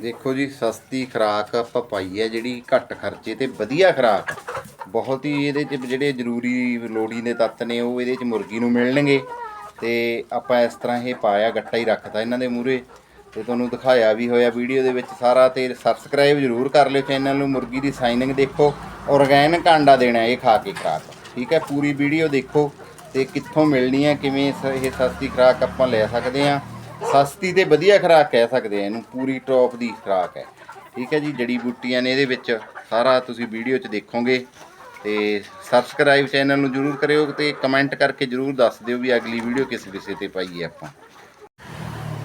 ਦੇਖੋ ਜੀ, ਸਸਤੀ ਖੁਰਾਕ ਆਪਾਂ ਪਾਈ ਹੈ ਜਿਹੜੀ ਘੱਟ ਖਰਚੇ ਤੇ ਵਧੀਆ ਖੁਰਾਕ। ਬਹੁਤ ਹੀ ਇਹਦੇ ਚ ਜਿਹੜੇ ਜ਼ਰੂਰੀ ਲੋੜੀਂਦੇ ਤੱਤ ਨੇ, ਉਹ ਇਹਦੇ ਚ ਮੁਰਗੀ ਨੂੰ ਮਿਲਣਗੇ। ਤੇ ਆਪਾਂ ਇਸ ਤਰ੍ਹਾਂ ਇਹ ਪਾਇਆ ਗੱਟਾ ਹੀ ਰੱਖਦਾ ਇਹਨਾਂ ਦੇ ਮੂਹਰੇ। ਤੇ ਤੁਹਾਨੂੰ ਦਿਖਾਇਆ ਵੀ ਹੋਇਆ ਵੀਡੀਓ ਦੇ ਵਿੱਚ ਸਾਰਾ ਤੇ ਸਬਸਕ੍ਰਾਈਬ ਜ਼ਰੂਰ ਕਰ ਲਿਓ ਚੈਨਲ ਨੂੰ, ਮੁਰਗੀ ਦੀ ਸਾਈਨਿੰਗ ਦੇਖੋ। ਆਰਗੈਨਿਕ ਆਂਡਾ ਦੇਣਾ ਇਹ ਖਾ ਕੇ ਖੁਰਾਕ। ਠੀਕ ਹੈ, ਪੂਰੀ ਵੀਡੀਓ ਦੇਖੋ ਤੇ ਕਿੱਥੋਂ ਮਿਲਣੀ ਹੈ, ਕਿਵੇਂ ਸ- ਇਹ ਸਸਤੀ ਖੁਰਾਕ ਆਪਾਂ ਲੈ ਸਕਦੇ ਹਾਂ। ਸਸਤੀ ਤੇ ਵਧੀਆ ਖੁਰਾਕ ਕਹਿ ਸਕਦੇ ਆ, ਇਹਨੂੰ ਪੂਰੀ ਟੌਪ ਦੀ ਖੁਰਾਕ ਹੈ। ਠੀਕ ਹੈ ਜੀ, ਜੜੀ ਬੂਟੀਆਂ ਨੇ ਇਹਦੇ ਵਿੱਚ ਸਾਰਾ ਤੁਸੀਂ ਵੀਡੀਓ 'ਚ ਦੇਖੋਗੇ ਤੇ ਸਬਸਕ੍ਰਾਈਬ ਚੈਨਲ ਨੂੰ ਜਰੂਰ ਕਰਿਓ ਤੇ ਕਮੈਂਟ ਕਰਕੇ ਜਰੂਰ ਦੱਸ ਦਿਓ ਵੀ ਅਗਲੀ ਵੀਡੀਓ ਕਿਸ ਵਿਸ਼ੇ ਤੇ ਪਾਈਏ ਆਪਾਂ।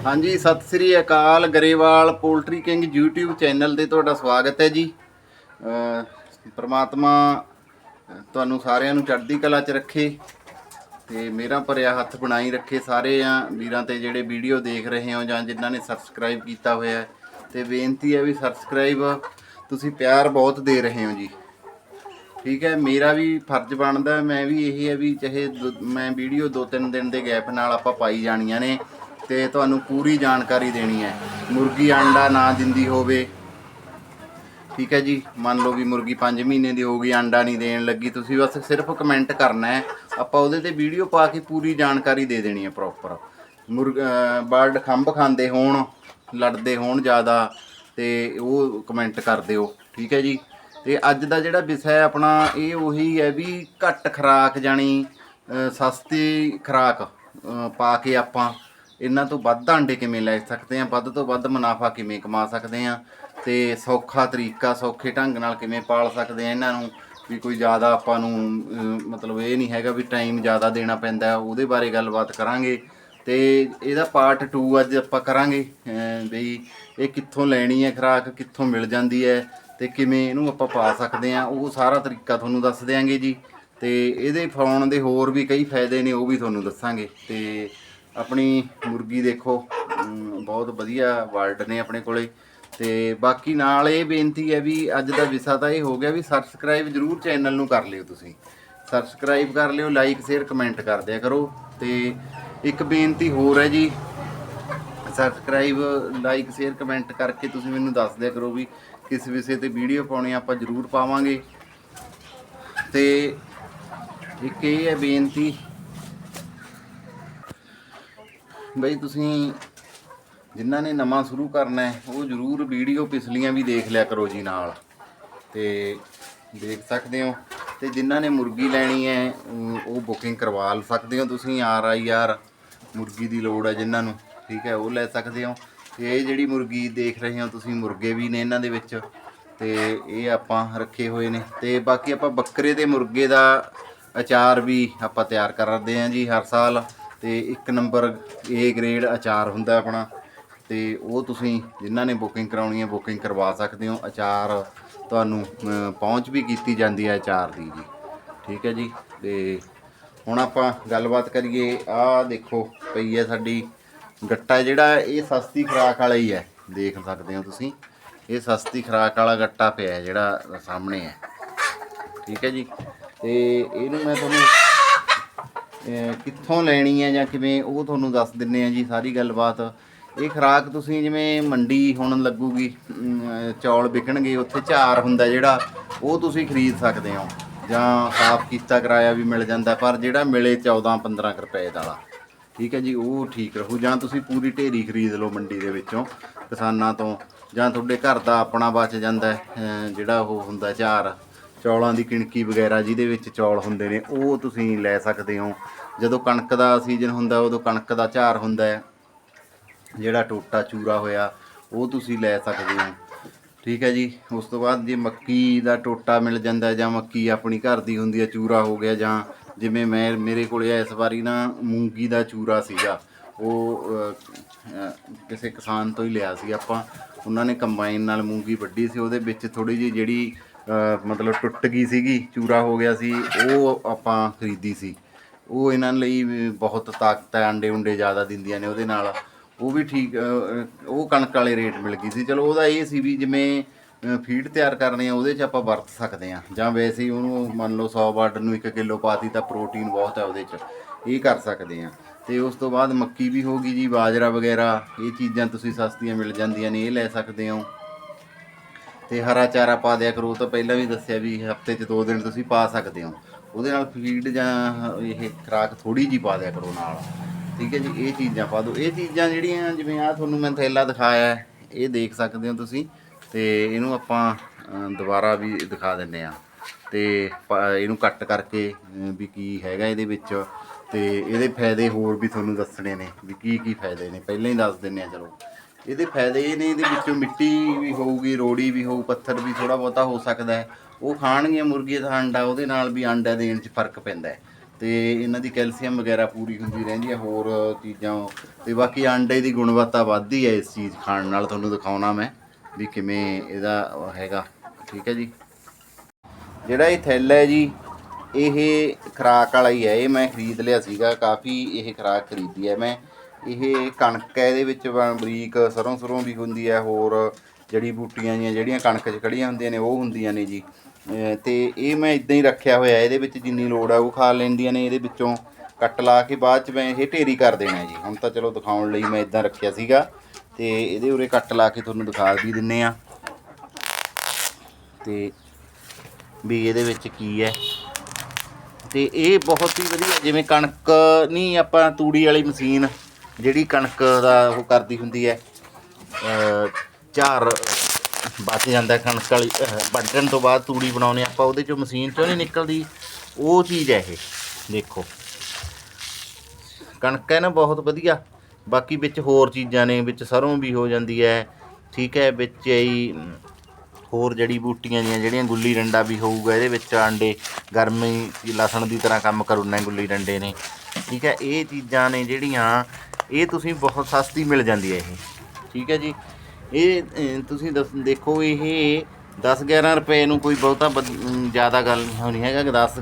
ਹਾਂਜੀ, ਸਤਿ ਸ੍ਰੀ ਅਕਾਲ Grewal poultry king YouTube channel ਤੇ ਤੁਹਾਡਾ ਸਵਾਗਤ ਹੈ ਜੀ। ਪਰਮਾਤਮਾ ਤੁਹਾਨੂੰ ਸਾਰਿਆਂ ਨੂੰ ਚੜ੍ਹਦੀ ਕਲਾ 'ਚ ਰੱਖੇ। ਤੇ ਮੇਰਾ ਭਰਿਆ ਹੱਥ ਬਣਾਈ ਰੱਖੇ ਸਾਰੇ ਆ ਵੀਰਾਂ ਤੇ ਜਿਹੜੇ ਵੀਡੀਓ ਦੇਖ ਰਹੇ ਹੋ ਜਾਂ ਜਿਨ੍ਹਾਂ ਨੇ ਸਬਸਕ੍ਰਾਈਬ ਕੀਤਾ ਹੋਇਆ ਹੈ। ਤੇ ਬੇਨਤੀ ਹੈ ਵੀ ਸਬਸਕ੍ਰਾਈਬ ਤੁਸੀਂ ਪਿਆਰ ਬਹੁਤ ਦੇ ਰਹੇ ਹੋ ਜੀ। ਠੀਕ ਹੈ, ਮੇਰਾ ਵੀ ਫਰਜ਼ ਬਣਦਾ, ਮੈਂ ਵੀ ਇਹੀ ਹੈ ਵੀ ਚਾਹੇ ਦੋ- ਮੈਂ ਵੀਡੀਓ ਦੋ ਤਿੰਨ ਦਿਨ ਦੇ ਗੈਪ ਨਾਲ ਆਪਾਂ ਪਾਈ ਜਾਣੀਆਂ ਨੇ ਤੇ ਤੁਹਾਨੂੰ ਪੂਰੀ ਜਾਣਕਾਰੀ ਦੇਣੀ ਹੈ। ਮੁਰਗੀ ਆਂਡਾ ਨਾ ਦਿੰਦੀ ਹੋਵੇ। ਠੀਕ ਹੈ ਜੀ, ਮੰਨ ਲਓ ਵੀ ਮੁਰਗੀ 5 ਮਹੀਨੇ ਦੀ ਹੋ ਗਈ, ਆਂਡਾ ਨਹੀਂ ਦੇਣ ਲੱਗੀ, ਤੁਸੀਂ ਬਸ ਸਿਰਫ ਕਮੈਂਟ ਕਰਨਾ ਹੈ। ਆਪਾਂ ਉਹਦੇ ਤੇ ਵੀਡੀਓ ਪਾ ਕੇ ਪੂਰੀ ਜਾਣਕਾਰੀ ਦੇ ਦੇਣੀ ਹੈ ਪ੍ਰੋਪਰ ਮੁਰਗ ਬਰਡ ਖੰਭ ਖਾਂਦੇ ਹੋਣ, ਲੜਦੇ ਹੋਣ ਜ਼ਿਆਦਾ, ਤੇ ਉਹ ਕਮੈਂਟ ਕਰ ਦਿਓ, ਠੀਕ ਹੈ ਜੀ? ਤੇ ਅੱਜ ਦਾ ਜਿਹੜਾ ਵਿਸ਼ਾ ਹੈ ਆਪਣਾ, ਇਹ ਉਹੀ ਹੈ ਵੀ ਘੱਟ ਖਰਾਕ ਜਾਣੀ ਸਸਤੀ ਖਰਾਕ ਪਾ ਕੇ ਆਪਾਂ ਇਹਨਾਂ ਤੋਂ ਵੱਧ ਆਂਡੇ ਕਿਵੇਂ ਲੈ ਸਕਦੇ ਹਾਂ, ਵੱਧ ਤੋਂ ਵੱਧ ਮੁਨਾਫਾ ਕਿਵੇਂ ਕਮਾ ਸਕਦੇ ਹਾਂ, ਤੇ ਸੌਖਾ ਤਰੀਕਾ, ਸੌਖੇ ਢੰਗ ਨਾਲ ਕਿਵੇਂ ਪਾਲ ਸਕਦੇ ਹਾਂ ਇਹਨਾਂ ਨੂੰ ਵੀ ਕੋਈ ਜ਼ਿਆਦਾ ਆਪਾਂ ਨੂੰ ਮਤਲਬ ਇਹ ਨਹੀਂ ਹੈਗਾ ਵੀ ਟਾਈਮ ਜ਼ਿਆਦਾ ਦੇਣਾ ਪੈਂਦਾ ਉਹਦੇ ਬਾਰੇ ਗੱਲਬਾਤ ਕਰਾਂਗੇ। ਤੇ ਇਹਦਾ ਪਾਰਟ 2 ਅੱਜ ਆਪਾਂ ਕਰਾਂਗੇ ਅਹ, ਵੀ ਇਹ ਕਿੱਥੋਂ ਲੈਣੀ ਹੈ ਖੁਰਾਕ ਕਿੱਥੋਂ ਮਿਲ ਜਾਂਦੀ ਹੈ ਤੇ ਕਿਵੇਂ ਇਹਨੂੰ ਆਪਾਂ ਪਾ ਸਕਦੇ ਹਾਂ ਉਹ ਸਾਰਾ ਤਰੀਕਾ ਤੁਹਾਨੂੰ ਦੱਸ ਦਿਆਂਗੇ ਜੀ। ਤੇ ਇਹਦੇ ਫਾਉਣ ਦੇ ਹੋਰ ਵੀ ਕਈ ਫਾਇਦੇ ਨੇ ਉਹ ਵੀ ਤੁਹਾਨੂੰ ਦੱਸਾਂਗੇ। ਤੇ ਆਪਣੀ ਮੁਰਗੀ ਦੇਖੋ ਬਹੁਤ ਵਧੀਆ ਵਰਡ ਨੇ ਆਪਣੇ ਕੋਲੇ। ਤੇ ਬਾਕੀ ਨਾਲ ਇਹ ਬੇਨਤੀ ਹੈ ਵੀ ਅੱਜ ਦਾ ਵਿਸ਼ਾ ਤਾਂ ਇਹ ਹੋ ਗਿਆ ਵੀ ਸਬਸਕ੍ਰਾਈਬ ਜਰੂਰ ਚੈਨਲ ਨੂੰ ਕਰ ਲਿਓ ਤੁਸੀਂ। ਸਬਸਕ੍ਰਾਈਬ ਕਰ ਲਿਓ ਲਾਈਕ ਸ਼ੇਅਰ ਕਮੈਂਟ ਕਰ ਦਿਆ ਕਰੋ। ਤੇ ਇੱਕ ਬੇਨਤੀ ਹੋਰ ਹੈ ਜੀ ਸਬਸਕ੍ਰਾਈਬ ਲਾਈਕ ਸ਼ੇਅਰ ਕਮੈਂਟ ਕਰਕੇ ਤੁਸੀਂ ਮੈਨੂੰ ਦੱਸ ਦਿਆ ਕਰੋ ਵੀ ਕਿਸ ਵਿਸ਼ੇ ਤੇ ਵੀਡੀਓ ਪਾਉਣੀ ਆਪਾਂ ਜਰੂਰ ਪਾਵਾਂਗੇ। ਤੇ ਇੱਕ ਇਹ ਹੈ ਬੇਨਤੀ, ਬਈ ਤੁਸੀਂ ਜਿਨ੍ਹਾਂ ਨੇ ਨਵਾਂ ਸ਼ੁਰੂ ਕਰਨਾ ਹੈ, ਉਹ ਜਰੂਰ ਵੀਡੀਓ ਪਿਛਲੀਆਂ ਵੀ ਦੇਖ ਲਿਆ ਕਰੋ ਜੀ ਨਾਲ। ਤੇ ਦੇਖ ਸਕਦੇ ਹੋ। ਤੇ ਜਿਨ੍ਹਾਂ ਨੇ ਮੁਰਗੀ ਲੈਣੀ ਹੈ ਉਹ ਬੁਕਿੰਗ ਕਰਵਾ ਸਕਦੇ ਹੋ ਤੁਸੀਂ, ਆਰ ਆਈ ਆਰ ਮੁਰਗੀ ਦੀ ਲੋੜ ਹੈ ਜਿਨ੍ਹਾਂ ਨੂੰ, ਠੀਕ ਹੈ, ਉਹ ਲੈ ਸਕਦੇ ਹੋ। ਤੇ ਇਹ ਜਿਹੜੀ ਮੁਰਗੀ ਦੇਖ ਰਹੇ ਹੋ ਤੁਸੀਂ, ਮੁਰਗੇ ਵੀ ਨੇ ਇਹਨਾਂ ਦੇ ਵਿੱਚ। ਤੇ ਇਹ ਆਪਾਂ ਰੱਖੇ ਹੋਏ ਨੇ। ਤੇ ਬਾਕੀ ਆਪਾਂ ਬੱਕਰੇ ਦੇ ਮੁਰਗੇ ਦਾ ਅਚਾਰ ਵੀ ਆਪਾਂ ਤਿਆਰ ਕਰਦੇ ਹਾਂ ਜੀ ਹਰ ਸਾਲ। ਤੇ ਇੱਕ ਨੰਬਰ A ਗ੍ਰੇਡ ਅਚਾਰ ਹੁੰਦਾ ਆਪਣਾ। ਤੇ ਉਹ ਤੁਸੀਂ ਜਿਨ੍ਹਾਂ ਨੇ ਬੁਕਿੰਗ ਕਰਾਉਣੀ ਹੈ ਬੁਕਿੰਗ ਕਰਵਾ ਸਕਦੇ ਹੋ। ਅਚਾਰ ਤੁਹਾਨੂੰ ਪਹੁੰਚ ਵੀ ਕੀਤੀ ਜਾਂਦੀ ਹੈ ਅਚਾਰ ਦੀ ਜੀ। ਠੀਕ ਹੈ ਜੀ। ਤੇ ਹੁਣ ਆਪਾਂ ਗੱਲਬਾਤ ਕਰੀਏ, ਆਹ ਦੇਖੋ ਪਈ ਹੈ ਸਾਡੀ ਗੱਟਾ ਜਿਹੜਾ, ਇਹ ਸਸਤੀ ਖੁਰਾਕ ਵਾਲਾ ਹੀ ਹੈ। ਦੇਖ ਸਕਦੇ ਹੋ ਤੁਸੀਂ, ਇਹ ਸਸਤੀ ਖੁਰਾਕ ਵਾਲਾ ਗੱਟਾ ਪਿਆ ਜਿਹੜਾ ਸਾਹਮਣੇ ਹੈ। ਠੀਕ ਹੈ ਜੀ। ਤੇ ਇਹਨੂੰ ਮੈਂ ਤੁਹਾਨੂੰ ਕਿੱਥੋਂ ਲੈਣੀ ਹੈ ਜਾਂ ਕਿਵੇਂ, ਉਹ ਤੁਹਾਨੂੰ ਦੱਸ ਦਿੰਨੇ ਆ ਜੀ, ਸਾਰੀ ਗੱਲਬਾਤ। ਇਹ ਖਰਾਕ ਤੁਸੀਂ ਜਿਵੇਂ ਮੰਡੀ ਹੁਣ ਲੱਗੂਗੀ ਚੌਲ ਵਿਕਣਗੇ, ਉੱਥੇ ਝਾਰ ਹੁੰਦਾ ਜਿਹੜਾ, ਉਹ ਤੁਸੀਂ ਖਰੀਦ ਸਕਦੇ ਹੋ। ਜਾਂ ਸਾਫ਼ ਕੀਤਾ ਕਰਾਇਆ ਵੀ ਮਿਲ ਜਾਂਦਾ, ਪਰ ਜਿਹੜਾ ਮਿਲੇ 14 15 ਕੁ ਰੁਪਏ ਦਾ ਠੀਕ ਹੈ ਜੀ, ਉਹ ਠੀਕ ਰਹੂ। ਜਾਂ ਤੁਸੀਂ ਪੂਰੀ ਢੇਰੀ ਖਰੀਦ ਲਓ ਮੰਡੀ ਦੇ ਵਿੱਚੋਂ, ਕਿਸਾਨਾਂ ਤੋਂ, ਜਾਂ ਤੁਹਾਡੇ ਘਰ ਦਾ ਆਪਣਾ ਬਚ ਜਾਂਦਾ ਜਿਹੜਾ ਉਹ ਹੁੰਦਾ ਝਾਰ। ਚੌਲਾਂ ਦੀ ਕਿਣਕੀ ਵਗੈਰਾ ਜਿਹਦੇ ਵਿੱਚ ਚੌਲ ਹੁੰਦੇ ਨੇ, ਉਹ ਤੁਸੀਂ ਲੈ ਸਕਦੇ ਹੋ। ਜਦੋਂ ਕਣਕ ਦਾ ਸੀਜ਼ਨ ਹੁੰਦਾ, ਉਦੋਂ ਕਣਕ ਦਾ ਝਾਰ ਹੁੰਦਾ ਜਿਹੜਾ ਟੋਟਾ ਚੂਰਾ ਹੋਇਆ, ਉਹ ਤੁਸੀਂ ਲੈ ਸਕਦੇ ਹੋ। ਠੀਕ ਹੈ ਜੀ? ਉਸ ਤੋਂ ਬਾਅਦ ਜੇ ਮੱਕੀ ਦਾ ਟੋਟਾ ਮਿਲ ਜਾਂਦਾ, ਜਾਂ ਮੱਕੀ ਆਪਣੀ ਘਰ ਦੀ ਹੁੰਦੀ ਹੈ, ਚੂਰਾ ਹੋ ਗਿਆ ਜਾਂ ਜਿਵੇਂ ਮੈਂ ਮੇਰੇ ਕੋਲੇ ਇਸ ਵਾਰੀ ਨਾ ਮੂੰਗੀ ਦਾ ਚੂਰਾ ਸੀਗਾ, ਉਹ ਕਿਸੇ ਕਿਸਾਨ ਤੋਂ ਹੀ ਲਿਆ ਸੀ ਆਪਾਂ। ਉਹਨਾਂ ਨੇ ਕੰਬਾਈਨ ਨਾਲ ਮੂੰਗੀ ਵੱਢੀ ਸੀ, ਉਹਦੇ ਵਿੱਚ ਥੋੜੀ ਜਿਹੀ ਜਿਹੜੀ ਮਤਲਬ ਟੁੱਟ ਗਈ ਸੀਗੀ, ਚੂਰਾ ਹੋ ਗਿਆ ਸੀ, ਉਹ ਆਪਾਂ ਖਰੀਦੀ ਸੀ। ਉਹ ਇਹਨਾਂ ਲਈ ਬਹੁਤ ਤਾਕਤ ਹੈ ਅੰਡੇ ਉਂਡੇ ਜ਼ਿਆਦਾ ਦਿੰਦੀਆਂ ਨੇ ਉਹਦੇ ਨਾਲ। ਉਹ ਵੀ ਠੀਕ ਉਹ ਕਣਕ ਵਾਲੇ ਰੇਟ ਮਿਲ ਗਈ ਸੀ। ਚਲੋ, ਉਹਦਾ ਇਹ ਸੀ ਵੀ ਜਿਵੇਂ ਫੀਡ ਤਿਆਰ ਕਰਨੇ ਆ, ਉਹਦੇ 'ਚ ਆਪਾਂ ਵਰਤ ਸਕਦੇ ਆ। ਜਾਂ ਵੈਸੇ ਹੀ ਉਹਨੂੰ ਮੰਨ ਲਓ 100 ਬਾਰਡਰ ਨੂੰ 1 ਕਿਲੋ ਪਾਤੀ ਤਾਂ ਪ੍ਰੋਟੀਨ ਬਹੁਤ ਹੈ ਉਹਦੇ 'ਚ। ਇਹ ਕਰ ਸਕਦੇ ਆ। ਤੇ ਉਸ ਤੋਂ ਬਾਅਦ ਮੱਕੀ ਵੀ ਹੋਗੀ ਜੀ, ਬਾਜਰਾ ਵਗੈਰਾ, ਇਹ ਚੀਜ਼ਾਂ ਤੁਸੀਂ ਸਸਤੀਆਂ ਮਿਲ ਜਾਂਦੀਆਂ ਨੇ, ਇਹ ਲੈ ਸਕਦੇ ਹੋ। ਤੇ ਹਰਾ ਚਾਰਾ ਪਾ ਦਿਆ ਕਰੋ ਤਾਂ ਪਹਿਲਾਂ ਵੀ ਦੱਸਿਆ ਵੀ ਹਫ਼ਤੇ 'ਚ ਦੋ ਦਿਨ ਤੁਸੀਂ ਪਾ ਸਕਦੇ ਹੋ। ਉਹਦੇ ਨਾਲ ਫੀਡ ਜਾਂ ਇਹ ਖਰਾਕ ਥੋੜੀ ਜੀ ਪਾ ਦਿਆ ਕਰੋ ਨਾਲ। ਠੀਕ ਹੈ ਜੀ, ਇਹ ਚੀਜ਼ਾਂ ਪਾ ਦਿਓ। ਇਹ ਚੀਜ਼ਾਂ ਜਿਹੜੀਆਂ ਜਿਵੇਂ ਆ ਤੁਹਾਨੂੰ ਮੈਂ ਥੈਲਾ ਦਿਖਾਇਆ ਇਹ ਦੇਖ ਸਕਦੇ ਹੋ ਤੁਸੀਂ। ਤੇ ਇਹਨੂੰ ਆਪਾਂ ਦੁਬਾਰਾ ਵੀ ਦਿਖਾ ਦਿੰਨੇ ਆ ਤੇ ਇਹਨੂੰ ਕੱਟ ਕਰਕੇ ਵੀ ਕੀ ਹੈਗਾ ਇਹਦੇ ਵਿੱਚ। ਤੇ ਇਹਦੇ ਫਾਇਦੇ ਹੋਰ ਵੀ ਤੁਹਾਨੂੰ ਦੱਸਣੇ ਨੇ, ਵੀ ਕੀ ਕੀ ਫਾਇਦੇ ਨੇ। ਪਹਿਲਾਂ ਹੀ ਦੱਸ ਦਿੰਨੇ ਆ ਚਲੋ। ਇਹਦੇ ਫਾਇਦੇ ਇਹ ਨੇ, ਇਹਦੇ ਵਿੱਚੋਂ ਮਿੱਟੀ ਵੀ ਹੋਊਗੀ, ਰੋੜੀ ਵੀ ਹੋਊ, ਪੱਥਰ ਵੀ ਥੋੜਾ ਬਹੁਤਾ ਹੋ ਸਕਦਾ ਉਹ ਖਾਣਗੀਆਂ ਮੁਰਗੀਆਂ ਦਾ ਅੰਡਾ, ਉਹਦੇ ਨਾਲ ਵੀ ਅੰਡਾ ਦੇਣ 'ਚ ਫ਼ਰਕ ਪੈਂਦਾ ਹੈ। ਤੇ ਇਹਨਾਂ ਦੀ ਕੈਲਸ਼ੀਅਮ ਵਗੈਰਾ ਪੂਰੀ ਹੁੰਦੀ ਰਹਿੰਦੀ ਹੈ ਹੋਰ ਚੀਜ਼ਾਂ ਤੇ ਬਾਕੀ ਅੰਡੇ ਦੀ ਗੁਣਵੱਤਾ ਵੱਧਦੀ ਹੈ ਇਸ ਚੀਜ਼ ਖਾਣ ਨਾਲ, ਤੁਹਾਨੂੰ ਦਿਖਾਉਣਾ ਮੈਂ ਵੀ ਕਿਵੇਂ ਇਹਦਾ ਹੈਗਾ, ਠੀਕ ਹੈ ਜੀ। ਜਿਹੜਾ ਇਹ ਥੈਲਾ ਹੈ ਜੀ, ਇਹ ਖਰਾਕ ਵਾਲਾ ਹੀ ਹੈ, ਇਹ ਮੈਂ ਖਰੀਦ ਲਿਆ ਸੀਗਾ, ਕਾਫੀ ਇਹ ਖਰਾਕ ਖਰੀਦੀ ਹੈ ਮੈਂ। ਇਹ ਕਣਕ ਹੈ, ਇਹਦੇ ਵਿੱਚ ਬ- ਬਰੀਕ ਸਰੋਂ ਸਰੋਂ ਵੀ ਹੁੰਦੀ ਹੈ, ਹੋਰ ਜੜੀ ਬੂਟੀਆਂ ਜੀਆਂ, ਜਿਹੜੀਆਂ ਕਣਕ 'ਚ ਖੜੀਆਂ ਹੁੰਦੀਆਂ ਨੇ, ਉਹ ਹੁੰਦੀਆਂ ਨੇ ਜੀ। ਅਹ ਤੇ ਇਹ ਮੈਂ ਇਦਾਂ ਹੀ ਰੱਖਿਆ ਹੋਇਆ, ਇਹਦੇ ਵਿੱਚ ਜਿੰਨੀ ਲੋੜ ਆ, ਉਹ ਖਾ ਲੈਂਦੀਆਂ ਨੇ, ਇਹਦੇ ਵਿੱਚੋਂ ਕੱਟ ਲਾ ਕੇ ਬਾਅਦ ਚ ਮੈਂ ਇਹ ਢੇਰੀ ਕਰ ਦੇਣਾ ਜੀ। ਹੁਣ ਤਾਂ ਚਲੋ ਦਿਖਾਉਣ ਲਈ ਮੈਂ ਇਦਾਂ ਰੱਖਿਆ ਸੀਗਾ, ਤੇ ਇਹਦੇ ਉਰੇ ਕੱਟ ਲਾ ਕੇ ਤੁਹਾਨੂੰ ਦਿਖਾ ਵੀ ਦਿੰਨੇ ਆ। ਤੇ ਵੀ ਇਹਦੇ ਵਿੱਚ ਕੀ ਹੈ। ਤੇ ਇਹ ਬਹੁਤ ਹੀ ਵਧੀਆ, ਜਿਵੇਂ ਕਣਕ ਨਹੀਂ ਆਪਾਂ ਤੂੜੀ ਵਾਲੀ ਮਸ਼ੀਨ, ਜਿਹੜੀ ਕਣਕ ਦਾ ਉਹ ਕਰਦੀ ਹੁੰਦੀ ਹੈ ਝਾਰ ਬਚ ਜਾਂਦਾ ਕਣਕ ਵਾਲੀ, ਅਹ ਵੱਢਣ ਤੋਂ ਬਾਅਦ ਤੂੜੀ ਬਣਾਉਨੇ ਆਪਾਂ, ਉਹਦੇ ਚੋਂ ਮਸ਼ੀਨ ਚੋਂ ਨਹੀਂ ਨਿਕਲਦੀ। ਉਹ ਚੀਜ਼ ਹੈ ਇਹ, ਦੇਖੋ। ਕਣਕ ਹੈ ਨਾ, ਬਹੁਤ ਵਧੀਆ। ਬਾਕੀ ਵਿੱਚ ਹੋਰ ਚੀਜ਼ਾਂ ਨੇ, ਵਿੱਚ ਸਰੋਂ ਵੀ ਹੋ ਜਾਂਦੀ ਹੈ। ਠੀਕ ਹੈ, ਵਿੱਚ ਹੀ ਹੋਰ ਜੜੀ ਬੂਟੀਆਂ ਦੀਆਂ ਜਿਹੜੀਆਂ ਗੁੱਲੀ ਡੰਡਾ ਵੀ ਹੋਊਗਾ, ਇਹਦੇ ਵਿੱਚ ਆਂਡੇ, ਗਰਮੀ ਲਸਣ ਦੀ ਤਰ੍ਹਾਂ ਕੰਮ ਕਰੂਨਾ ਗੁੱਲੀ ਡੰਡੇ ਨੇ। ਠੀਕ ਹੈ, ਇਹ ਚੀਜ਼ਾਂ ਨੇ ਜਿਹੜੀਆਂ, ਇਹ ਤੁਸੀਂ ਬਹੁਤ ਸਸਤੀ ਮਿਲ ਜਾਂਦੀ ਹੈ ਇਹ। ਠੀਕ ਹੈ ਜੀ। ਇਹ ਤੁਸੀਂ ਦੱਸ- ਦੇਖੋ ਇਹ 10 11 ਰੁਪਏ ਨੂੰ ਕੋਈ ਬਹੁਤਾ ਬਦ- ਜ਼ਿਆਦਾ ਗੱਲ ਨਹੀਂ ਹੈਗਾ ਕਿ 10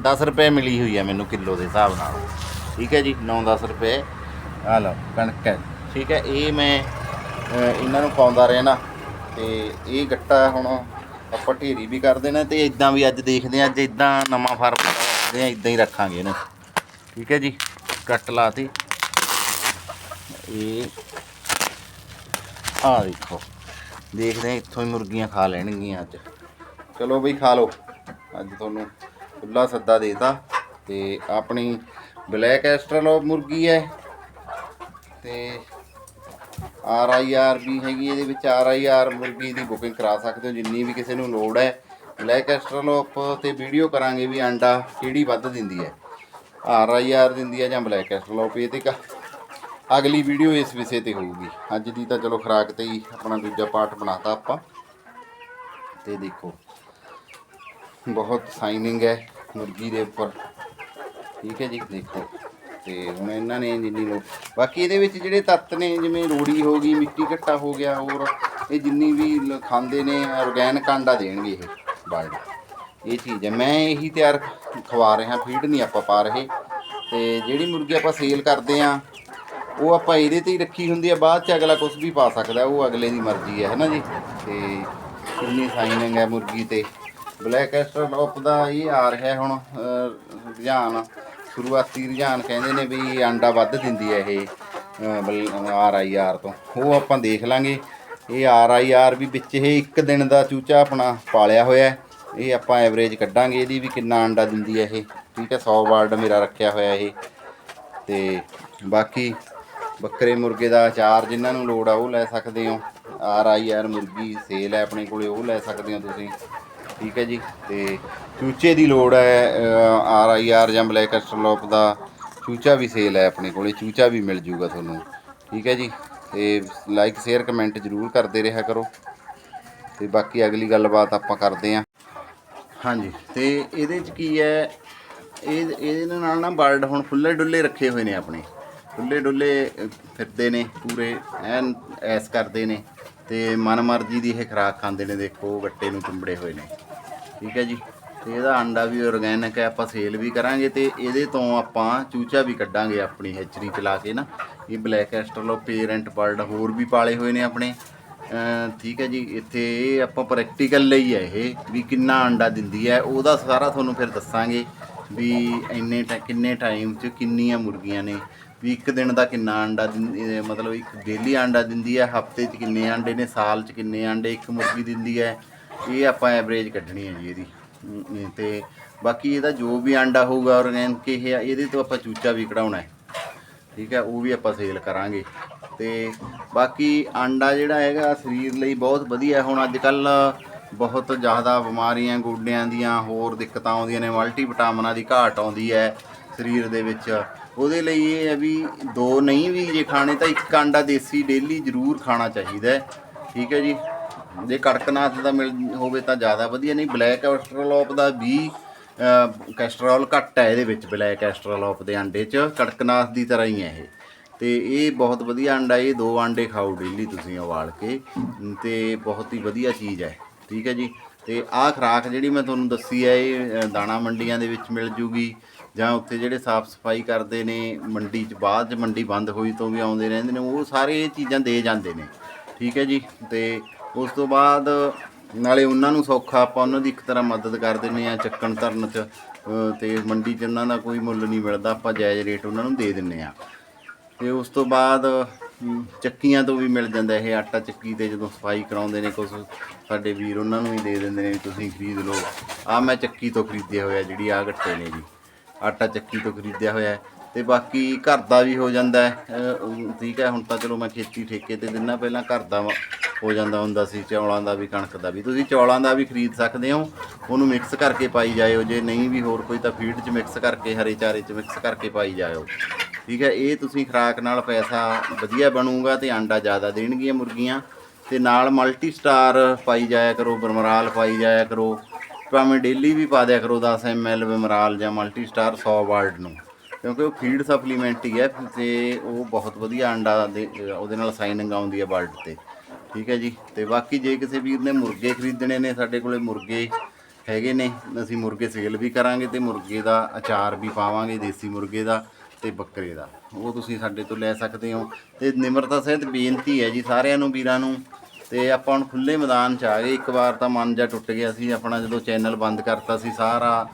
10 ਰੁਪਏ ਮਿਲੀ ਹੋਈ ਹੈ ਮੈਨੂੰ ਕਿਲੋ ਦੇ ਹਿਸਾਬ ਨਾਲ। ਠੀਕ ਹੈ ਜੀ 9-10 ਰੁਪਏ। ਆ ਲਓ, ਕਣਕ ਹੈ। ਠੀਕ ਹੈ, ਇਹ ਮੈਂ ਇਹਨਾਂ ਨੂੰ ਪਾਉਂਦਾ ਰਹਿਣਾ ਤੇ ਇਹ ਗੱਟਾ ਹੁਣ ਆਪਾਂ ਢੇਰੀ ਵੀ ਕਰ ਦੇਣਾ ਤੇ ਇਦਾਂ ਵੀ ਅੱਜ ਦੇਖਦੇ ਹਾਂ, ਅੱਜ ਇਦਾਂ ਨਵਾਂ ਫਾਰਮ ਰੱਖਦੇ ਆ ਇਦਾਂ ਹੀ ਰੱਖਾਂਗੇ ਇਹਨੂੰ। ਠੀਕ ਹੈ ਜੀ, ਕੱਟ ਲਾਤੀ ਇਹ ਆ ਦੇਖੋ। ਦੇਖਦੇ ਹਾਂ ਇੱਥੋਂ ਹੀ ਮੁਰਗੀਆਂ ਖਾ ਲੈਣਗੀਆਂ ਅੱਜ। ਚਲੋ ਬਈ ਖਾ ਲਓ। ਅੱਜ ਤੁਹਾਨੂੰ ਖੁੱਲਾ ਸੱਦਾ ਦੇਤਾ ਤੇ ਆਪਣੀ ਬਲੈਕ ਐਸਟਰਲੋ ਮੁਰਗੀ ਹੈ ਤੇ ਆਰ ਆਈ ਆਰ ਵੀ ਹੈਗੀ ਇਹਦੇ ਵਿੱਚ। ਆਰ ਆਈ ਆਰ ਮੁਰਗੀ ਦੀ ਬੁਕਿੰਗ ਕਰਾ ਸਕਦੇ ਹੋ। ਜਿੰਨੀ ਵੀ ਕਿਸੇ ਨੂੰ ਲੋੜ ਹੈ, ਬਲੈਕ ਐਸਟਰਲੋਪ ਤੇ ਵੀਡੀਓ ਕਰਾਂਗੇ ਵੀ ਅੰਡਾ ਕਿਹੜੀ ਵੱਧ ਦਿੰਦੀ ਹੈ। ਆਰ ਆਈ ਆਰ ਦਿੰਦੀ ਹੈ ਜਾਂ ਬਲੈਕ ਐਸਟਰਲੋਪ ਇਹ ਤੇ ਕ- ਅਗਲੀ ਵੀਡੀਓ ਇਸ ਵਿਸ਼ੇ ਤੇ ਹੋਊਗੀ। ਅੱਜ ਦੀ ਤਾਂ ਚਲੋ ਖਰਾਕ ਤੇ ਹੀ ਆਪਣਾ ਦੂਜਾ ਪਾਰਟ ਬਣਾਤਾ ਆਪਾਂ। ਤੇ ਦੇਖੋ, ਬਹੁਤ ਸਾਈਨਿੰਗ ਹੈ ਮੁਰਗੀ ਦੇ ਉੱਪਰ। ਠੀਕ ਹੈ ਜੀ, ਦੇਖੋ। ਤੇ ਹੁਣ ਇਹਨਾਂ ਨੇ ਜਿੰਨੀ ਲੋ ਬਾਕੀ ਇਹਦੇ ਵਿੱਚ ਜਿਹੜੇ ਤੱਤ ਨੇ, ਜਿਵੇਂ ਰੋੜੀ ਹੋ ਗਈ, ਮਿੱਟੀ ਘੱਟਾ ਹੋ ਗਿਆ, ਹੋਰ ਇਹ ਜਿੰਨੀ ਵੀ ਖਾਂਦੇ ਨੇ ਆਰਗੈਨਿਕ ਆਂਡਾ ਦੇਣਗੇ ਇਹ ਬਾਲਡ ਇਹ ਚੀਜ਼ ਹੈ। ਮੈਂ ਇਹੀ ਤਿਆਰ ਖਵਾ ਰਿਹਾ ਫੀਡ ਨਹੀਂ ਆਪਾਂ ਪਾ ਰਹੇ। ਤੇ ਜਿਹੜੀ ਮੁਰਗੀ ਆਪਾਂ ਸੇਲ ਕਰਦੇ ਆ ਉਹ ਆਪਾਂ ਇਹਦੇ ਤੇ ਹੀ ਰੱਖੀ ਹੁੰਦੀ ਹੈ ਬਾਅਦ ਚ ਅਗਲਾ ਕੁਝ ਵੀ ਪਾ ਸਕਦਾ, ਉਹ ਅਗਲੇ ਦੀ ਮਰਜ਼ੀ ਹੈ ਹੈ ਨਾ ਜੀ? ਤੇ ਕਿੰਨੀ ਸਾਈਨਿੰਗ ਹੈ ਮੁਰਗੀ ਤੇ? ਬਲੈਕ ਐਸਟਰਲੋਪ ਦਾ ਇਹ ਆ ਰਿਹਾ ਹੁਣ ਰੁਝਾਨ, ਸ਼ੁਰੂਆਤੀ ਰੁਝਾਨ ਕਹਿੰਦੇ ਨੇ ਵੀ ਆਂਡਾ ਵੱਧ ਦਿੰਦੀ ਹੈ ਇਹ ਆਰ ਆਈ ਆਰ ਤੋਂ। ਉਹ ਆਪਾਂ ਦੇਖ ਲਾਂਗੇ। ਇਹ ਆਰ ਆਈ ਆਰ ਵੀ ਵਿੱਚ ਇਹ ਇੱਕ ਦਿਨ ਦਾ ਚੂਚਾ ਆਪਣਾ ਪਾਲਿਆ ਹੋਇਆ ਇਹ ਆਪਾਂ ਐਵਰੇਜ ਕੱਢਾਂਗੇ ਇਹਦੀ ਵੀ ਕਿੰਨਾ ਆਂਡਾ ਦਿੰਦੀ ਹੈ ਇਹ। ਠੀਕ ਹੈ 100 ਵਾਰਡ ਮੇਰਾ ਰੱਖਿਆ ਹੋਇਆ ਇਹ। ਤੇ ਬਾਕੀ ਬੱਕਰੇ ਮੁਰਗੇ ਦਾ ਅਚਾਰ ਜਿਨ੍ਹਾਂ ਨੂੰ ਲੋੜ ਆ, ਉਹ ਲੈ ਸਕਦੇ ਹੋ। ਆਰ ਆਈ ਆਰ ਮੁਰਗੀ ਸੇਲ ਹੈ ਆਪਣੇ ਕੋਲੇ, ਉਹ ਲੈ ਸਕਦੇ ਹੋ ਤੁਸੀਂ। ਠੀਕ ਹੈ ਜੀ, ਤੇ ਚੂਚੇ ਦੀ ਲੋੜ ਹੈ ਆਰ ਆਈ ਆਰ ਜਾਂ ਬਲੈਕ ਐਸਟਰਲੋਪ ਦਾ। ਚੂਚਾ ਵੀ ਸੇਲ ਹੈ ਆਪਣੇ ਕੋਲੇ, ਚੂਚਾ ਵੀ ਮਿਲ ਜੂਗਾ ਤੁਹਾਨੂੰ। ਠੀਕ ਹੈ ਜੀ, ਤੇ ਲਾਈਕ ਸ਼ੇਅਰ ਕਮੈਂਟ ਜ਼ਰੂਰ ਕਰਦੇ ਰਿਹਾ ਕਰੋ। ਤੇ ਬਾਕੀ ਅਗਲੀ ਗੱਲਬਾਤ ਆਪਾਂ ਕਰਦੇ ਹਾਂ। ਹਾਂਜੀ, ਤੇ ਇਹਦੇ ਚ ਕੀ ਹੈ, ਇਹ, ਇਹਦੇ ਨਾਲ ਨਾ ਬਰਡ ਹੁਣ ਫੁੱਲੇ ਡੁੱਲੇ ਰੱਖੇ ਹੋਏ ਨੇ ਆਪਣੇ। ਡੁੱਲੇ ਡੁੱਲੇ ਫਿਰਦੇ ਨੇ ਪੂਰੇ, ਐਨ ਐਸ ਕਰਦੇ ਨੇ ਤੇ ਮਨਮਰਜ਼ੀ ਦੀ ਇਹ ਖੁਰਾਕ ਖਾਂਦੇ ਨੇ, ਦੇਖੋ, ਗੱਟੇ ਨੂੰ ਚੁੰਬੜੇ ਹੋਏ ਨੇ। ਠੀਕ ਹੈ ਜੀ? ਤੇ ਇਹਦਾ ਅੰਡਾ ਵੀ ਆਰਗੈਨਿਕ ਹੈ, ਆਪਾਂ ਸੇਲ ਵੀ ਕਰਾਂਗੇ ਤੇ ਇਹਦੇ ਤੋਂ ਆਪਾਂ ਚੂਚਾ ਵੀ ਕੱਢਾਂਗੇ ਆਪਣੀ ਹੈਚਰੀ ਚਲਾ ਕੇ ਨਾ। ਇਹ ਬਲੈਕ ਐਸਟਰਲੋ ਪੇਰੈਂਟ ਬਰਡ ਹੋਰ ਵੀ ਪਾਲੇ ਹੋਏ ਨੇ ਆਪਣੇ। ਠੀਕ ਹੈ ਜੀ? ਇੱਥੇ ਇਹ ਆਪਾਂ ਪ੍ਰੈਕਟੀਕਲ ਲਈ ਹੈ ਇਹ, ਵੀ ਕਿੰਨਾ ਅੰਡਾ ਦਿੰਦੀ ਹੈ। ਉਹਦਾ ਸਾਰਾ ਤੁਹਾਨੂੰ ਫਿਰ ਦੱਸਾਂਗੇ ਵੀ ਇੰਨੇ ਟਾ- ਕਿੰਨੇ ਟਾਈਮ 'ਚ ਕਿੰਨੀਆਂ ਮੁਰਗੀਆਂ ਨੇ। ਵੀ ਇੱਕ ਦਿਨ ਦਾ ਕਿੰਨਾ ਅੰਡਾ ਦਿੰਦੀ ਮਤਲਬ ਇੱਕ ਡੇਲੀ ਅੰਡਾ ਦਿੰਦੀ ਹੈ ਹਫ਼ਤੇ 'ਚ ਕਿੰਨੇ ਅੰਡੇ ਨੇ ਸਾਲ 'ਚ ਕਿੰਨੇ ਅੰਡੇ ਇੱਕ ਮੁਰਗੀ ਦਿੰਦੀ ਹੈ ਇਹ ਆਪਾਂ ਐਵਰੇਜ ਕੱਢਣੀ ਹੈ ਜੀ ਇਹਦੀ। ਅਮ, ਤੇ ਬਾਕੀ ਇਹਦਾ ਜੋ ਵੀ ਅੰਡਾ ਹੋਊਗਾ ਆਰਗੈਨਿਕ ਇਹ ਆ, ਇਹਦੇ ਤੋਂ ਆਪਾਂ ਚੂਚਾ ਵੀ ਕਢਾਉਣਾ ਹੈ। ਠੀਕ ਹੈ ਉਹ ਵੀ ਆਪਾਂ ਸੇਲ ਕਰਾਂਗੇ। ਤੇ ਬਾਕੀ ਆਂਡਾ ਜਿਹੜਾ ਹੈਗਾ ਸਰੀਰ ਲਈ ਬਹੁਤ ਵਧੀਆ ਹੁਣ ਅੱਜ ਕੱਲ ਬਹੁਤ ਜ਼ਿਆਦਾ ਬਿਮਾਰੀਆਂ ਗੋਡਿਆਂ ਦੀਆਂ ਹੋਰ ਦਿੱਕਤਾਂ ਆਉਂਦੀਆਂ ਨੇ ਮਲਟੀ ਵਿਟਾਮਿਨਾਂ ਦੀ ਘਾਟ ਆਉਂਦੀ ਹੈ ਸਰੀਰ ਦੇ ਵਿੱਚ। ਉਹਦੇ ਲਈ ਇਹ ਹੈ ਵੀ ਦੋ ਨਹੀਂ ਵੀ ਜੇ ਖਾਣੇ ਤਾਂ ਇੱਕ ਆਂਡਾ ਦੇਸੀ ਡੇਲੀ ਜ਼ਰੂਰ ਖਾਣਾ ਚਾਹੀਦਾ ਹੈ। ਠੀਕ ਹੈ ਜੀ। ਜੇ ਕੜਕਨਾਥ ਦਾ ਮਿਲ ਹੋਵੇ ਤਾਂ ਜ਼ਿਆਦਾ ਵਧੀਆ, ਨਹੀਂ ਬਲੈਕ ਐਸਟਰੋਲੋਪ ਦਾ ਵੀ ਕੈਸਟਰੋਲ ਘੱਟ ਹੈ ਇਹਦੇ ਵਿੱਚ ਬਲੈਕ ਐਸਟਰੋਲੋਪ ਦੇ ਅੰਡੇ 'ਚ। ਕੜਕਨਾਥ ਦੀ ਤਰ੍ਹਾਂ ਹੀ ਹੈ ਇਹ। ਤੇ ਇਹ ਬਹੁਤ ਵਧੀਆ ਅੰਡਾ, ਇਹ ਦੋ ਅੰਡੇ ਖਾਓ ਡੇਲੀ ਤੁਸੀਂ ਉਬਾਲ ਕੇ। ਤੇ ਬਹੁਤ ਹੀ ਵਧੀਆ ਚੀਜ਼ ਹੈ। ਠੀਕ ਹੈ ਜੀ। ਤੇ ਆਹ ਖੁਰਾਕ ਜਿਹੜੀ ਮੈਂ ਤੁਹਾਨੂੰ ਦੱਸੀ ਹੈ, ਇਹ ਦਾਣਾ ਮੰਡੀਆਂ ਦੇ ਵਿੱਚ ਮਿਲ ਜੂਗੀ। ਜਾਂ ਉੱਥੇ ਜਿਹੜੇ ਸਾਫ਼ ਸਫ਼ਾਈ ਕਰਦੇ ਨੇ ਮੰਡੀ 'ਚ ਬਾਅਦ 'ਚ ਮੰਡੀ ਬੰਦ ਹੋਈ ਤੋਂ ਵੀ ਆਉਂਦੇ ਰਹਿੰਦੇ ਨੇ ਉਹ ਸਾਰੇ ਇਹ ਚੀਜ਼ਾਂ ਦੇ ਜਾਂਦੇ ਨੇ। ਠੀਕ ਹੈ ਜੀ? ਤੇ ਉਸ ਤੋਂ ਬਾਅਦ ਨਾਲੇ ਉਹਨਾਂ ਨੂੰ ਸੌਖਾ ਆਪਾਂ ਉਹਨਾਂ ਦੀ ਇੱਕ ਤਰ੍ਹਾਂ ਮਦਦ ਕਰ ਦਿੰਦੇ ਆ ਚੱਕਣ ਧਰਨ 'ਚ ਅ, ਤੇ ਮੰਡੀ 'ਚ ਉਹਨਾਂ ਦਾ ਕੋਈ ਮੁੱਲ ਨਹੀਂ ਮਿਲਦਾ ਆਪਾਂ ਜਾਇਜ਼ ਰੇਟ ਉਹਨਾਂ ਨੂੰ ਦੇ ਦਿੰਨੇ ਆ ਤੇ ਉਸ ਤੋਂ ਬਾਅਦ ਚੱਕੀਆਂ ਤੋਂ ਵੀ ਮਿਲ ਜਾਂਦਾ ਇਹ ਆਟਾ ਚੱਕੀ ਤੇ ਜਦੋਂ ਸਫ਼ਾਈ ਕਰਾਉਂਦੇ ਨੇ ਕੁਝ ਸਾਡੇ ਵੀਰ ਉਹਨਾਂ ਨੂੰ ਵੀ ਦੇ ਦਿੰਦੇ ਨੇ ਵੀ ਤੁਸੀਂ ਖਰੀਦ ਲਓ। ਆ ਮੈਂ ਚੱਕੀ ਤੋਂ ਖਰੀਦਿਆ ਹੋਇਆ ਜਿਹੜੀ ਆ ਗੱਟੇ ਨੇ ਜੀ। ਆਟਾ ਚੱਕੀ ਤੋਂ ਖਰੀਦਿਆ ਹੋਇਆ ਹੈ ਤੇ ਬਾਕੀ ਘਰ ਦਾ ਵੀ ਹੋ ਜਾਂਦਾ ਹੈ। ਠੀਕ ਹੈ, ਹੁਣ ਤਾਂ ਚਲੋ ਮੈਂ ਖੇਤੀ ਠੇਕੇ ਤੇ ਦਿੰਨਾ, ਪਹਿਲਾਂ ਘਰ ਦਾ ਹੋ ਜਾਂਦਾ ਹੁੰਦਾ ਸੀ, ਚੌਲਾਂ ਦਾ ਵੀ, ਕਣਕ ਦਾ ਵੀ। ਤੁਸੀਂ ਚੌਲਾਂ ਦਾ ਵੀ ਖਰੀਦ ਸਕਦੇ ਹੋ, ਉਹਨੂੰ ਮਿਕਸ ਕਰਕੇ ਪਾਈ ਜਾਇਓ। ਜੇ ਨਹੀਂ ਵੀ ਹੋਰ ਕੋਈ ਤਾਂ ਫੀਡ 'ਚ ਮਿਕਸ ਕਰਕੇ, ਹਰੇ ਚਾਰੇ 'ਚ ਮਿਕਸ ਕਰਕੇ ਪਾਈ ਜਾਇਓ। ਠੀਕ ਹੈ, ਇਹ ਤੁਸੀਂ ਖੁਰਾਕ ਨਾਲ ਪੈਸਾ ਵਧੀਆ ਬਣੂਗਾ ਤੇ ਆਂਡਾ ਜ਼ਿਆਦਾ ਦੇਣਗੀਆਂ ਮੁਰਗੀਆਂ। ਤੇ ਨਾਲ ਮਲਟੀ ਸਟਾਰ ਪਾਈ ਜਾਇਆ ਕਰੋ, ਬਰਮਰਾਲ ਪਾਈ ਜਾਇਆ ਕਰੋ। ਭਾਵੇਂ ਡੇਲੀ ਵੀ ਪਾ ਦਿਆ ਕਰੋ 10 ml ਬਰਮਰਾਲ ਜਾਂ ਮਲਟੀ ਸਟਾਰ 100 ਵਾਰਡ ਨੂੰ, ਕਿਉਂਕਿ ਉਹ ਫੀਡ ਸਪਲੀਮੈਂਟ ਹੀ ਹੈ ਤੇ ਉਹ ਬਹੁਤ ਵਧੀਆ ਅੰਡਾ ਦੇ, ਉਹਦੇ ਨਾਲ ਸਾਈਨਿੰਗ ਆਉਂਦੀ ਹੈ ਬਲਡ ਤੇ। ਠੀਕ ਹੈ ਜੀ? ਤੇ ਬਾਕੀ ਜੇ ਕਿਸੇ ਵੀਰ ਨੇ ਮੁਰਗੇ ਖਰੀਦਣੇ ਨੇ, ਸਾਡੇ ਕੋਲੇ ਮੁਰਗੇ ਹੈਗੇ ਨੇ, ਅਸੀਂ ਮੁਰਗੇ ਸੇਲ ਵੀ ਕਰਾਂਗੇ ਤੇ ਮੁਰਗੇ ਦਾ ਅਚਾਰ ਵੀ ਪਾਵਾਂਗੇ, ਦੇਸੀ ਮੁਰਗੇ ਦਾ ਤੇ ਬੱਕਰੇ ਦਾ। ਉਹ ਤੁਸੀਂ ਸਾਡੇ ਤੋਂ ਲੈ ਸਕਦੇ ਹੋ। ਤੇ ਨਿਮਰਤਾ ਸਹਿਤ ਬੇਨਤੀ ਹੈ ਜੀ ਸਾਰਿਆਂ ਨੂੰ, ਵੀਰਾਂ ਨੂੰ ਤੇ ਆਪਾਂ ਹੁਣ ਖੁੱਲੇ ਮੈਦਾਨ 'ਚ ਆ ਗਏ। ਇੱਕ ਵਾਰ ਤਾਂ ਮਨ ਜਾ ਟੁੱਟ ਗਿਆ ਸੀ। ਆਪਣਾ ਜਦੋਂ ਚੈਨਲ ਬੰਦ ਕਰਤਾ ਸੀ ਸਾਰਾ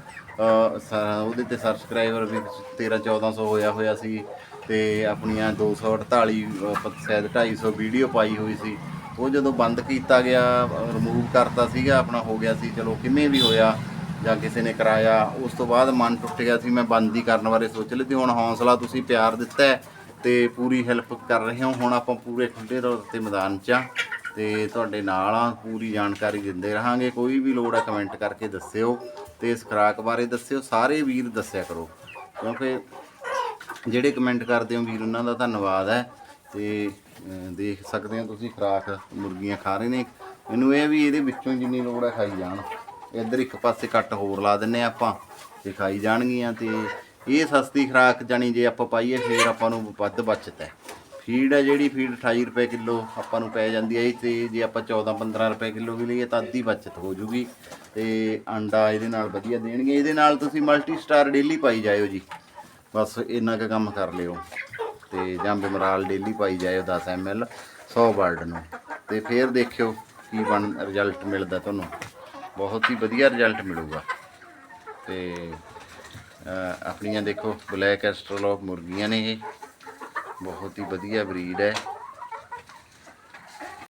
ਉਹਦੇ ਤੇ ਸਬਸਕ੍ਰਾਈਬਰ ਵੀ 13 1400 ਹੋਇਆ ਹੋਇਆ ਸੀ ਤੇ ਆਪਣੀਆਂ 248 ਅ, ਪ- ਸ਼ਾਇਦ 250 ਵੀਡੀਓ ਪਾਈ ਹੋਈ ਸੀ। ਉਹ ਜਦੋਂ ਬੰਦ ਕੀਤਾ ਗਿਆ ਰਿਮੂਵ ਕਰਤਾ ਸੀਗਾ ਆਪਣਾ ਹੋ ਗਿਆ ਸੀ। ਚਲੋ ਕਿਵੇਂ ਵੀ ਹੋਇਆ ਜਾਂ ਕਿਸੇ ਨੇ ਕਰਾਇਆ ਉਸ ਤੋਂ ਬਾਅਦ ਮਨ ਟੁੱਟ ਗਿਆ ਸੀ। ਮੈਂ ਬੰਦ ਹੀ ਕਰਨ ਬਾਰੇ ਸੋਚ ਲਈ ਤੇ ਹੁਣ ਹੌਸਲਾ ਤੁਸੀਂ ਪਿਆਰ ਦਿੱਤਾ ਹੈ ਤੇ ਪੂਰੀ ਹੈਲਪ ਕਰ ਰਹੇ ਹੋ। ਹੁਣ ਆਪਾਂ ਪੂਰੇ ਖੁੱਲੇ ਤੌਰ ਤੇ ਮੈਦਾਨ 'ਚ ਆ। ਤੇ ਤੁਹਾਡੇ ਨਾਲ ਆ, ਪੂਰੀ ਜਾਣਕਾਰੀ ਦਿੰਦੇ ਰਹਾਂਗੇ। ਕੋਈ ਵੀ ਲੋੜ ਆ ਕਮੈਂਟ ਕਰਕੇ ਦੱਸਿਓ ਤੇ ਇਸ ਖੁਰਾਕ ਬਾਰੇ ਦੱਸਿਓ, ਸਾਰੇ ਵੀਰ ਦੱਸਿਆ ਕਰੋ। ਕਿਉਂਕਿ ਜਿਹੜੇ ਕਮੈਂਟ ਕਰਦੇ ਹੋ ਵੀਰ, ਉਹਨਾਂ ਦਾ ਧੰਨਵਾਦ ਹੈ। ਤੇ ਦੇਖ ਸਕਦੇ ਹੋ ਤੁਸੀਂ ਖੁਰਾਕ ਮੁਰਗੀਆਂ ਖਾ ਰਹੇ ਨੇ। ਮੈਨੂੰ ਇਹ ਵੀ ਇਹਦੇ ਵਿੱਚੋਂ ਜਿੰਨੀ ਲੋੜ ਹੈ ਖਾਈ ਜਾਣ। ਇੱਧਰ ਇੱਕ ਪਾਸੇ ਕੱਟ ਹੋਰ ਲਾ ਦਿੰਨੇ ਆ ਆਪਾਂ, ਤੇ ਖਾਈ ਜਾਣਗੀਆਂ ਤੇ ਇਹ ਸਸਤੀ ਖੁਰਾਕ ਜਾਣੀ ਜੇ ਆਪਾਂ ਪਾਈਏ, ਫੇਰ ਆਪਾਂ ਨੂੰ ਵੱਧ ਬਚਤ ਹੈ। ਫੀਡ ਹੈ ਜਿਹੜੀ ਫੀਡ 28 ਰੁਪਏ ਕਿਲੋ ਆਪਾਂ ਨੂੰ ਪੈ ਜਾਂਦੀ ਹੈ ਇਹ ਤੇ ਜੇ ਆਪਾਂ 14 15 ਰੁਪਏ ਕਿਲੋ ਵੀ ਲਈਏ ਤਾਂ ਅੱਧੀ ਬਚਤ ਹੋ ਜੂਗੀ ਤੇ ਅੰਡਾ ਇਹਦੇ ਨਾਲ ਵਧੀਆ ਦੇਣਗੇ। ਇਹਦੇ ਨਾਲ ਤੁਸੀਂ ਮਲਟੀ ਸਟਾਰ ਡੇਲੀ ਪਾਈ ਜਾਇਓ ਜੀ। ਬਸ ਇੰਨਾ ਕੁ ਕੰਮ ਕਰ ਲਿਓ ਤੇ ਜਾਂ ਬਿਮਰਾਲ ਡੇਲੀ ਪਾਈ ਜਾਇਓ 10 ml 100 ਵਰਡ ਨੂੰ। ਤੇ ਫਿਰ ਦੇਖਿਓ ਕੀ ਬਣ ਰਿਜ਼ਲਟ ਮਿਲਦਾ ਤੁਹਾਨੂੰ। ਬਹੁਤ ਹੀ ਵਧੀਆ ਰਿਜ਼ਲਟ ਮਿਲੂਗਾ। ਤੇ ਆਪਣੀਆਂ ਦੇਖੋ, ਬਲੈਕ ਐਸਟਰੋਲੋਪ ਮੁਰਗੀਆਂ ਨੇ ਇਹ। ਬਹੁਤ ਹੀ ਵਧੀਆ ਬਰੀਡ ਹੈ।